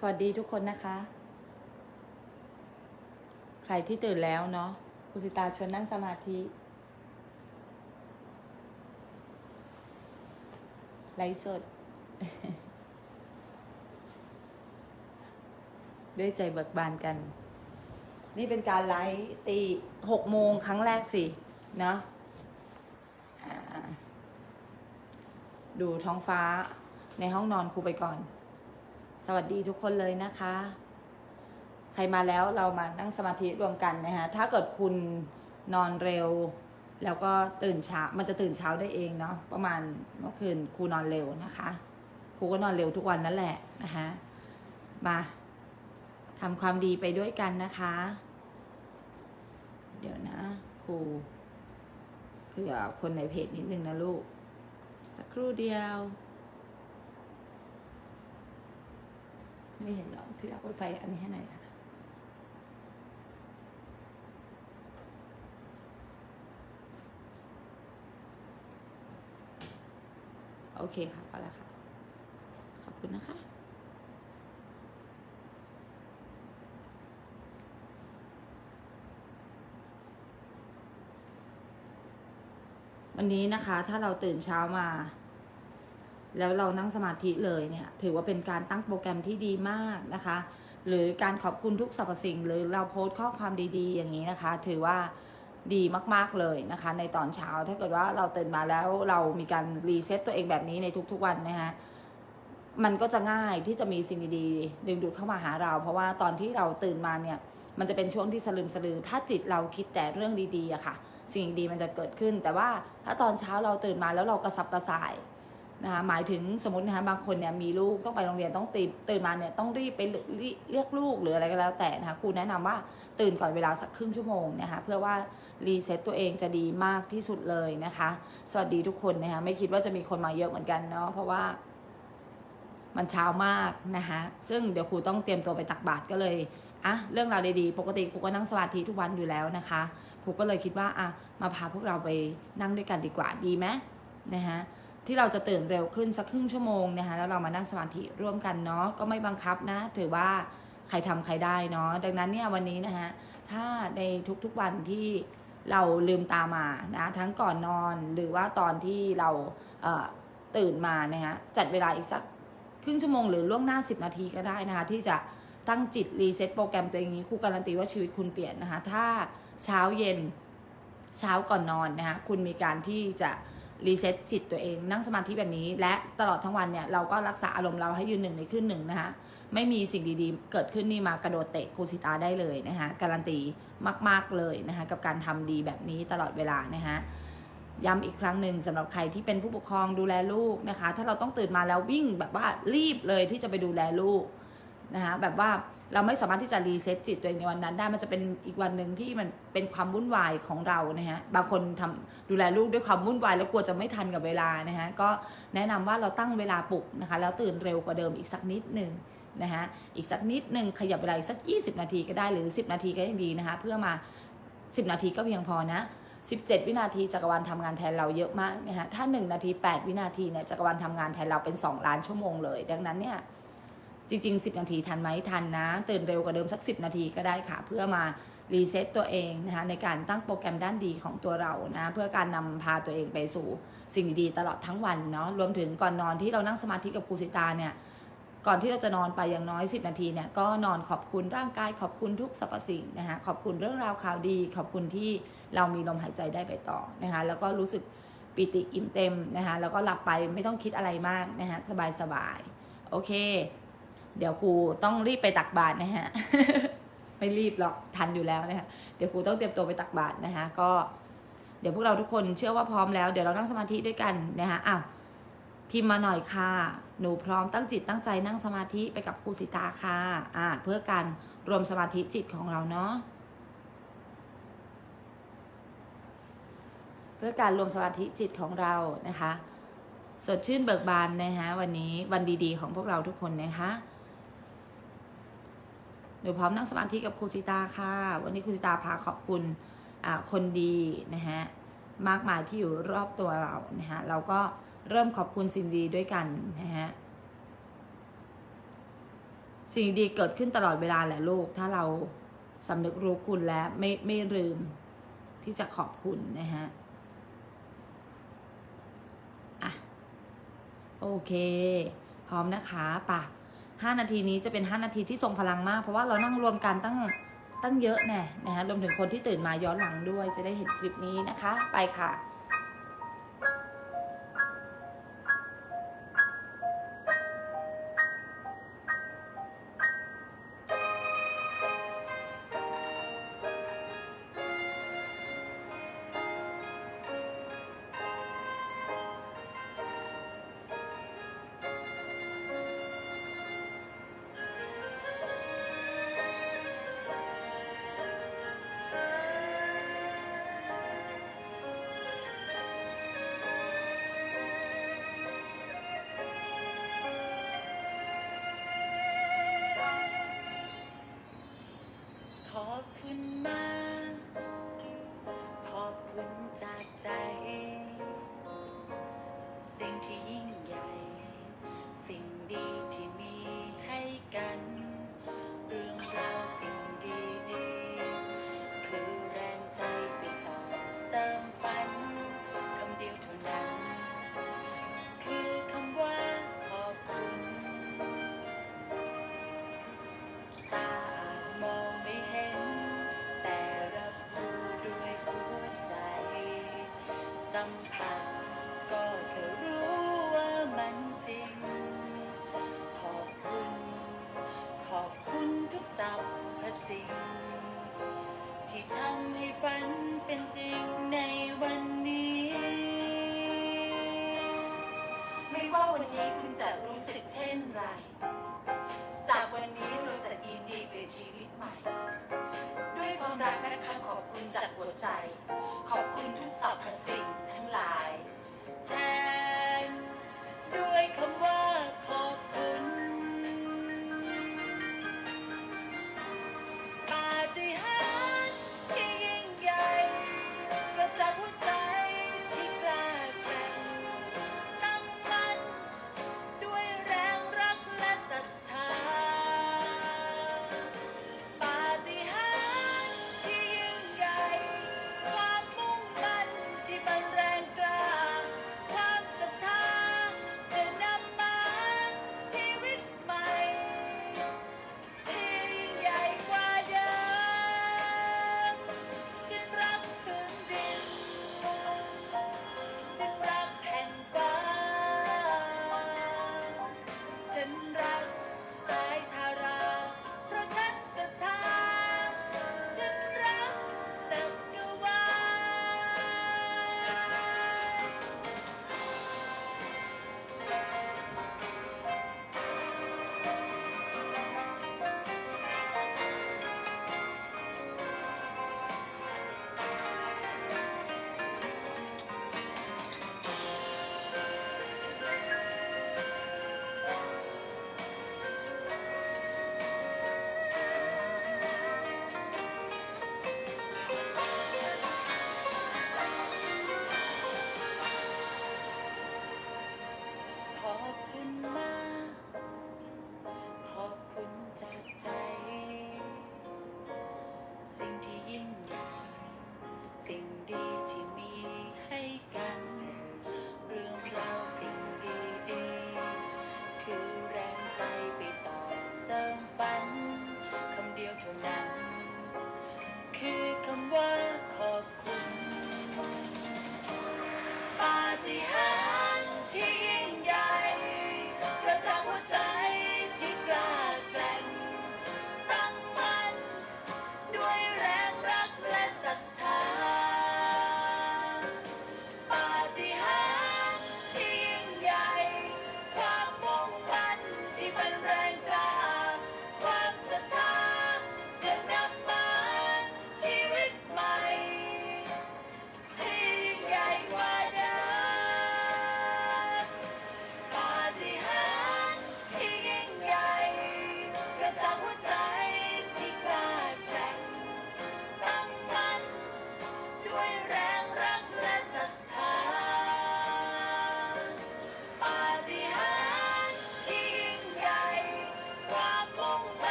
สวัสดีทุกคนนะคะ ใครที่ตื่นแล้วเนาะครูสิตาชวนนั่งสมาธิ ไลฟ์สด ด้วยใจเบิกบานกัน นี่เป็นการไลฟ์ตีหกโมงครั้งแรกสิเนาะดูท้องฟ้าในห้องนอนครูไปก่อน สวัสดีทุกคนเลยนะคะ ใครมาแล้วเรามานั่งสมาธิรวมกันนะคะ ถ้าเกิดคุณนอนเร็ว แล้วก็ตื่นเช้า มันจะตื่นเช้าได้เองเนาะ ประมาณเมื่อคืนครูนอนเร็วนะคะ ครูก็นอนเร็วทุกวันนั่นแหละนะคะ มาทำความดีไปด้วยกันนะคะ เดี๋ยวนะ ครูเผื่อคนในเพจนิดนึงนะลูก สักครู่เดียว ไม่เห็นหรอกที่รักรถไฟอันนี้ให้หน่อยค่ะโอเคค่ะพอแล้วค่ะ ขอบคุณนะคะวันนี้นะคะถ้าเราตื่นเช้ามา แล้วเรานั่งสมาธิเลยเนี่ยถือว่าเป็นการตั้งโปรแกรมที่ดีมากนะคะ หรือการขอบคุณทุกสรรพสิ่ง หรือเราโพสต์ข้อความดีๆ อย่างนี้นะคะ ถือว่าดีมากๆเลยนะคะ ในตอนเช้าถ้าเกิดว่าเราตื่นมาแล้วเรามีการรีเซ็ตตัวเองแบบนี้ในทุกๆวันนะคะมันก็จะง่ายที่จะมีสิ่งดีๆดึงดูดเข้ามาหาเรา เพราะว่าตอนที่เราตื่นมาเนี่ยมันจะเป็นช่วงที่สลืมสลือ ถ้าจิตเราคิดแต่เรื่องดีๆอะค่ะ สิ่งดีมันจะเกิดขึ้น แต่ว่าถ้าตอนเช้าเราตื่นมาแล้วเรากระสับกระส่าย นะคะหมายถึงสมมตินะคะบางคนเนี่ยมีลูกต้องไปโรงเรียนต้องตื่นตื่นมาเนี่ยต้องรีบไปเรียกลูกหรืออะไรก็แล้วแต่นะคะครูแนะนำว่าตื่นก่อนเวลาสักครึ่งชั่วโมงนะคะเพื่อว่ารีเซ็ตตัวเองจะดีมากที่สุดเลยนะคะ สวัสดีทุกคนนะคะไม่คิดว่าจะมีคนมาเยอะเหมือนกันเนาะเพราะว่ามันเช้ามากนะคะซึ่งเดี๋ยวครูต้องเตรียมตัวไปตักบาตรก็เลยอะเรื่องราวดีๆ ปกติครูก็นั่งสมาธิทุกวันอยู่แล้วนะคะครูก็เลยคิดว่าอะมาพาพวกเราไปนั่งด้วยกันดีกว่าดีไหมนะคะ ที่เราจะตื่นเร็วขึ้นสักครึ่งชั่วโมงนะคะแล้วเรามานั่งสมาธิร่วมกันเนาะก็ไม่บังคับนะถือว่าใครทำใครได้เนาะดังนั้นเนี่ยวันนี้นะคะถ้าในทุกๆวันที่เราลืมตามานะทั้งก่อนนอนหรือว่าตอนที่เราเตื่นมานะคะจัดเวลาอีกสักครึ่งชั่วโมงหรือล่วงหน้า 10 นาทีก็ได้นะคะที่จะตั้งจิตรีเซ็ตโปรแกรมตัวเองนี้ครูการันตีว่าชีวิตคุณเปลี่ยนนะคะถ้าเช้าเย็นเช้าก่อนนอนนะคะคุณมีการที่จะ รีเซ็ตจิตตัวเอง นั่งสมาธิแบบนี้ และตลอดทั้งวันเนี่ยเราก็รักษาอารมณ์เราให้ยืนหนึ่งในขึ้นหนึ่งนะคะไม่มีสิ่งดีๆ เกิดขึ้นนี่มากระโดดเตะคูสิตาได้เลยนะคะการันตีมาก ๆเลยนะคะกับการทำดีแบบนี้ตลอดเวลานะคะย้ำอีกครั้งหนึ่งสำหรับใครที่เป็นผู้ปกครองดูแลลูกนะคะ ถ้าเราต้องตื่นมาแล้ววิ่งแบบว่ารีบเลยที่จะไปดูแลลูก นะคะแบบว่าเราไม่สามารถที่จะรีเซ็ตจิตตัวเองในวันนั้นได้มันจะเป็นอีกวันหนึ่งที่มันเป็นความวุ่นวายของเรานะฮะบางคนทำดูแลลูกด้วยความวุ่นวายแล้วกลัวจะไม่ทันกับเวลานะฮะก็แนะนำว่าเราตั้งเวลาปลุกนะคะแล้วตื่นเร็วกว่าเดิมอีกสักนิดหนึ่งนะคะอีกสักนิดหนึ่งขยับเวลาอีกสัก 20 นาทีก็ได้หรือ 10 นาทีก็ยังดีนะคะเพื่อมา 10 นาทีก็เพียงพอนะ17 วินาทีจักรวาลทำงานแทนเราเยอะมากนะคะถ้า 1 นาที 8 วินาทีเนี่ยจักรวาลทำงานแทนเราเป็น 2 ล้านชั่วโมงเลย ดังนั้นเนี่ย จริง ๆ 10 นาทีทันไหมทันนะ ตื่นเร็วกว่าเดิมสัก 10 นาทีก็ได้ค่ะ เพื่อมารีเซ็ตตัวเองนะคะในการตั้งโปรแกรมด้านดีของตัวเรานะเพื่อการนำพาตัวเองไปสู่สิ่งดีๆตลอดทั้งวันเนาะรวมถึงก่อนนอนที่เรานั่งสมาธิกับครูสิตาเนี่ยก่อนที่เราจะนอนไปอย่างน้อย 10 นาทีเนี่ยก็นอนขอบคุณร่างกายขอบคุณทุกสรรพสิ่งนะคะขอบคุณเรื่องราวข่าวดี ขอบคุณที่เรามีลมหายใจได้ไปต่อนะคะแล้วก็รู้สึกปิติอิ่มเต็มนะคะแล้วก็หลับไปไม่ต้องคิดอะไรมากนะคะสบายๆโอเค เดี๋ยวครูต้องรีบไปตักบาตรนะฮะ ไม่รีบหรอกทันอยู่แล้วนะคะเดี๋ยวครูต้องเตรียมตัวไปตักบาตรนะคะ ก็เดี๋ยวพวกเราทุกคนเชื่อว่าพร้อมแล้วเดี๋ยวเรานั่งสมาธิด้วยกันนะคะอ้าวพิมพ์มาหน่อยค่ะ หนูพร้อมตั้งจิตตั้งใจนั่งสมาธิไปกับครูสิตาค่ะ อ่า เพื่อการรวมสมาธิจิตของเราเนาะ เพื่อการรวมสมาธิจิตของเรานะคะ สดชื่นเบิกบานนะคะวันนี้วันดีๆ ของพวกเราทุกคนนะคะ หนูพร้อมนั่งสมาธิกับครูสิตาค่ะ วันนี้ครูสิตาพาขอบคุณคนดีนะฮะมากมายที่อยู่รอบตัวเรานะฮะเราก็เริ่มขอบคุณสิ่งดีด้วยกันนะฮะสิ่งดีเกิดขึ้นตลอดเวลาแหละลูก ถ้าเราสำนึกรู้คุณและไม่ไม่ลืมที่จะขอบคุณนะฮะอะโอเค พร้อมนะคะป่ะ ห้านาทีนี้จะเป็นห้านาทีที่ทรงพลังมาก เพราะว่าเรานั่งรวมกันตั้งตั้งเยอะแน่นะฮะรวมถึงคนที่ตื่นมาย้อนหลังด้วยจะได้เห็นคลิปนี้นะคะ ไปค่ะ ไร จากวันนี้เราจะยินดีเปลี่ยนชีวิตใหม่ ด้วยความรักนะคะขอบคุณจากหัวใจ ขอบคุณทุกสรรพสิ่งทั้งหลาย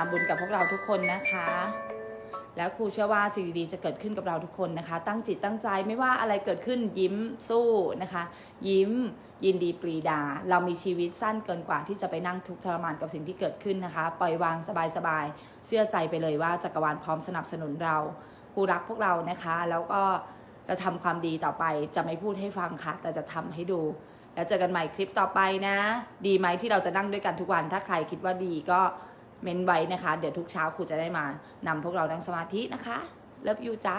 าบุญกับพวกเราทุกคนนะคะ แล้วครูเชื่อว่าสิ่งดีๆจะเกิดขึ้นกับเราทุกคนนะคะ ตั้งจิตตั้งใจไม่ว่าอะไรเกิดขึ้นยิ้มสู้นะคะ ยิ้มยินดีปรีดา เรามีชีวิตสั้นเกินกว่าที่จะไปนั่งทุกข์ทรมานกับสิ่งที่เกิดขึ้นนะคะ ปล่อยวางสบายๆเชื่อใจไปเลยว่าจักรวาลพร้อมสนับสนุนเราครูรักพวกเรานะคะ แล้วก็จะทำความดีต่อไปจะไม่พูดให้ฟังค่ะ แต่จะทำให้ดู แล้วเจอกันใหม่คลิปต่อไปนะ ดีไหมที่เราจะนั่งด้วยกันทุกวัน ถ้าใครคิดว่าดีก็ เมนไว้นะคะ เดี๋ยวทุกเช้าครูจะได้มานำพวกเรานั่งสมาธินะคะเลิฟยูจ้า